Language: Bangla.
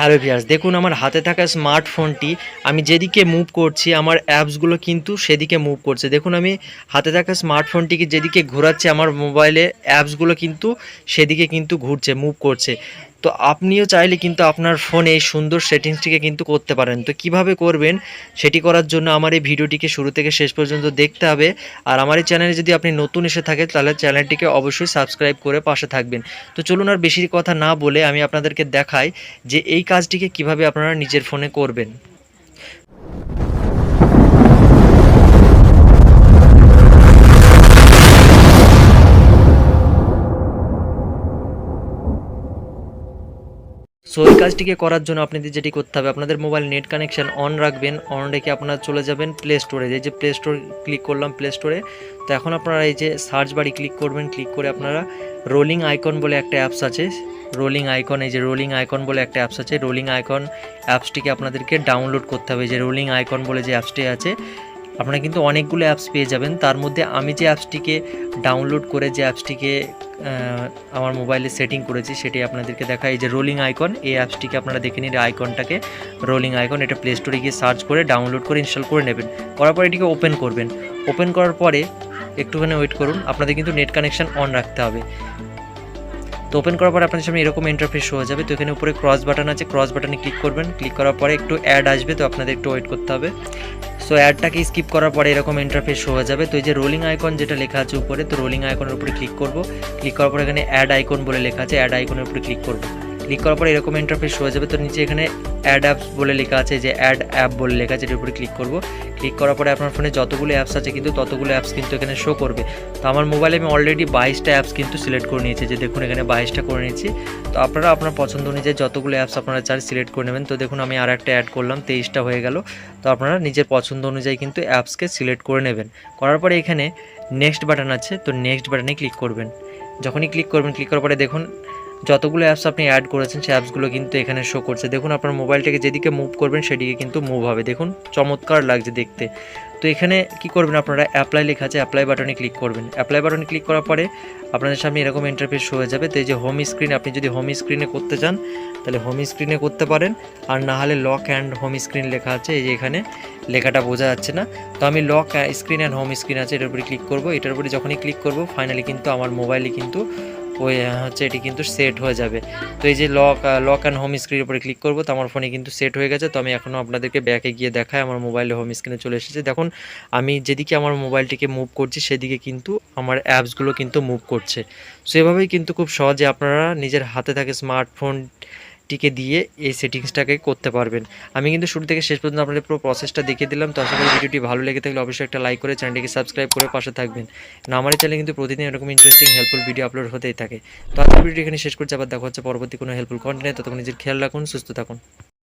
হ্যালো ভিয়ার্স দেখুন আমার হাতে থাকা স্মার্টফোনটি, আমি যেদিকে মুভ করছি, আমার অ্যাপসগুলো কিন্তু সেদিকে মুভ করছে। দেখুন আমি হাতে থাকা স্মার্টফোনটিকে যেদিকে ঘোরাচ্ছি, আমার মোবাইলে অ্যাপসগুলো কিন্তু সেদিকে কিন্তু ঘুরছে মুভ করছে। তো আপনিও চাইলে কিন্তু আপনার ফোনে এই সুন্দর সেটিংসটিকে কিন্তু করতে পারেন। তো কীভাবে করবেন? সেটি করার জন্য আমার এই ভিডিওটিকে শুরু থেকে শেষ পর্যন্ত দেখতে হবে। আর আমার এই চ্যানেলে যদি আপনি নতুন এসে থাকেন, তাহলে চ্যানেলটিকে অবশ্যই সাবস্ক্রাইব করে পাশে থাকবেন। তো চলুন আর বেশি কথা না বলে আমি আপনাদেরকে দেখাই যে এই কাজটিকে কীভাবে আপনারা নিজের ফোনে করবেন। সো এই কাজটিকে করার জন্য আপনাদের যেটি করতে হবে, আপনাদের মোবাইল নেট কানেকশন অন রাখবেন অন রেখে আপনারা চলে যাবেন প্লে স্টোরে এই যে প্লে স্টোর ক্লিক করলাম প্লে স্টোরে তো এখন আপনারা এই যে সার্চ বাড়ি ক্লিক করবেন ক্লিক করে আপনারা রোলিং আইকন বলে একটা অ্যাপস আছে। রোলিং আইকন এই যে রোলিং আইকন বলে একটা অ্যাপস আছে। রোলিং আইকন অ্যাপসটিকে আপনাদেরকে ডাউনলোড করতে হবে। যে রোলিং আইকন বলে যে অ্যাপসটি আছে, আপনারা কিন্তু অনেকগুলো অ্যাপস পেয়ে যাবেন। তার মধ্যে আমি যে অ্যাপসটিকে ডাউনলোড করে যে অ্যাপসটিকে আমার মোবাইলে সেটিং করেছি সেটি আপনাদেরকে দেখা এই যে রোলিং আইকন এই অ্যাপসটিকে আপনারা দেখে নিন আইকনটাকে রোলিং আইকন এটা প্লে স্টোরে গিয়ে সার্চ করে ডাউনলোড করে ইনস্টল করে নেবেন। করার পর এটিকে ওপেন করবেন। ওপেন করার পরে, একটুখানি ওয়েট করুন। আপনাদের কিন্তু নেট কানেকশন অন রাখতে হবে। তো ওপেন করার পরে আপনাদের সামনে এরকম ইন্টারফেস হয়ে যাবে। তো এখানে উপরে ক্রস বাটন আছে ক্রস বাটনে ক্লিক করবেন। ক্লিক করার পরে একটু অ্যাড আসবে, তো আপনাদের একটু ওয়েট করতে হবে। সো অ্যাডটাকে স্কিপ করার পরে এরকম ইন্টারফেস হয়ে যাবে। তো এই যে রোলিং আইকন যেটা লেখা আছে উপরে, তো রোলিং আইকনের উপরে ক্লিক করব। ক্লিক করার পরে এখানে অ্যাড আইকন বলে লেখা আছে অ্যাড আইকনের উপরে ক্লিক করব। ক্লিক করার পর এরকম ইন্টারফেস হয়ে যাবে। তো নিচে এখানে অ্যাড অ্যাপস বলে লেখা আছে, যে অ্যাড অ্যাপ বলে লেখা আছে, এটার উপরে ক্লিক করব। ক্লিক করার পরে আপনার ফোনে যতগুলো অ্যাপস আছে কিন্তু ততগুলো অ্যাপস কিন্তু এখানে শো করবে। তো আমার মোবাইলে আমি অলরেডি বাইশটা অ্যাপস কিন্তু সিলেক্ট করে নিয়েছি, যে দেখুন এখানে বাইশটা করে নিয়েছি। তো আপনারা আপনার পছন্দ অনুযায়ী যতগুলো অ্যাপস আপনারা চান সিলেক্ট করে নেবেন। তো দেখুন আমি আর একটা অ্যাড করলাম, তেইশটা হয়ে গেল। তো আপনারা নিজের পছন্দ অনুযায়ী কিন্তু অ্যাপসকে সিলেক্ট করে নেবেন। করার পরে এখানে নেক্সট বাটন আছে, তো নেক্সট বাটনে ক্লিক করবেন। যখনই ক্লিক করবেন ক্লিক করার পরে দেখুন যতগুলো অ্যাপস আপনি অ্যাড করেছেন, সেই অ্যাপসগুলো কিন্তু এখানে শো করছে। দেখুন, আপনার মোবাইলটাকে যেদিকে মুভ করবেন, সেদিকে কিন্তু মুভ হবে। দেখুন, চমৎকার লাগছে দেখতে। তো এখানে কি করবেন আপনারা? অ্যাপ্লাই লেখা আছে অ্যাপ্লাই বাটনে ক্লিক করবেন। অ্যাপ্লাই বাটনে ক্লিক করার পরে আপনাদের সামনে এরকম ইন্টারফেস হয়ে যাবে। তো এই যে হোম স্ক্রিন আপনি যদি হোম স্ক্রিনে করতে চান, তাহলে হোম স্ক্রিনে করতে পারেন। আর না হলে লক অ্যান্ড হোম স্ক্রিন লেখা আছে, এই যে এখানে। লেখাটা বোঝা যাচ্ছে না। তো আমি lock screen and home screen আছে, এটার উপরে ক্লিক করব। এটার উপরে যখনই ক্লিক করব ফাইনালি কিন্তু আমার মোবাইলে কিন্তু ওই হচ্ছে এটি কিন্তু সেট হয়ে যাবে। তো এই যে লক লক অ্যান্ড হোম স্ক্রিনের উপরে ক্লিক করব, তো আমার ফোনে কিন্তু সেট হয়ে গেছে। তো আমি এখনও আপনাদেরকে ব্যাকে গিয়ে দেখাই, আমার মোবাইলে হোম স্ক্রিনে চলে এসেছে। দেখুন, আমি যেদিকে আমার মোবাইলটিকে মুভ করছি, সেদিকে কিন্তু আমার অ্যাপসগুলো কিন্তু মুভ করছে। সো এভাবেই কিন্তু খুব সহজে আপনারা নিজের হাতে থাকে স্মার্টফোনটিকে দিয়ে এই সেটিংসটাকে করতে পারবেন। আমি কিন্তু শুরু থেকে শেষ পর্যন্ত আপনাদের পুরো প্রসেসটা দেখিয়ে দিলাম, তো আশা করি ভিডিওটি ভালো লেগে থাকলে অবশ্যই একটা লাইক করে চ্যানেলটিকে সাবস্ক্রাইব করে পাশে থাকবেন। না, আমার চ্যানেলে কিন্তু প্রতিদিন এরকম ইন্টারেস্টিং হেল্পফুল ভিডিও আপলোড হতেই থাকে। তো আজকের ভিডিও এখানে শেষ করছি, আবার দেখা হচ্ছে পরবর্তী কোনো হেল্পফুল কন্টেন্ট ততক্ষণ নিজের খেয়াল রাখুন, সুস্থ থাকুন।